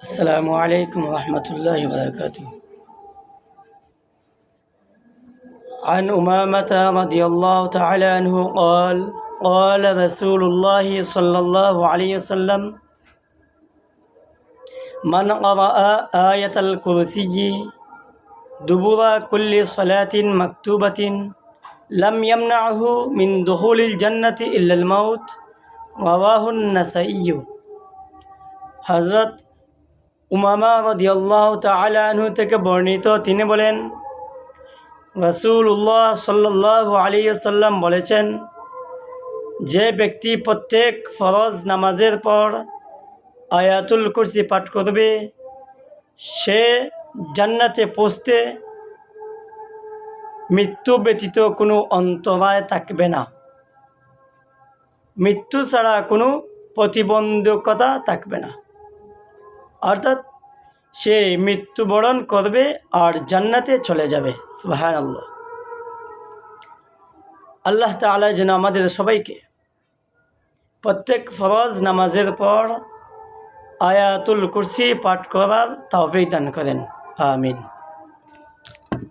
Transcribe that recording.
السلام عليكم ورحمة الله وبركاته عن أمامة رضي الله تعالى عنه قال قال رسول الله صلى الله عليه وسلم من قرأ آية الكرسي دبر كل صلاة مكتوبة لم يمنعه من دخول الجنة إلا الموت رواه النسائي হজরত উমামা রদিয়াল্লাহ তালু থেকে বর্ণিত, তিনি বলেন রসুল্লাহ সাল্লাহ আলী সাল্লাম বলেছেন, যে ব্যক্তি প্রত্যেক ফরজ নামাজের পর আয়াতুল কুরসি পাঠ করবে, সে জান্নাতে পৌঁছতে মৃত্যু ব্যতীত কোনো অন্তরায় থাকবে না। মৃত্যু ছাড়া কোনো প্রতিবন্ধকতা থাকবে না। অর্থাৎ সে মৃত্যুবরণ করবে আর জান্নাতে চলে যাবে। সুহায় আল্লাহ আল্লাহ তালা যেন আমাদের সবাইকে প্রত্যেক ফরজ নামাজের পর আয়াতুল কুরসি পাঠ করার তাওফিক দান করেন। আমিন।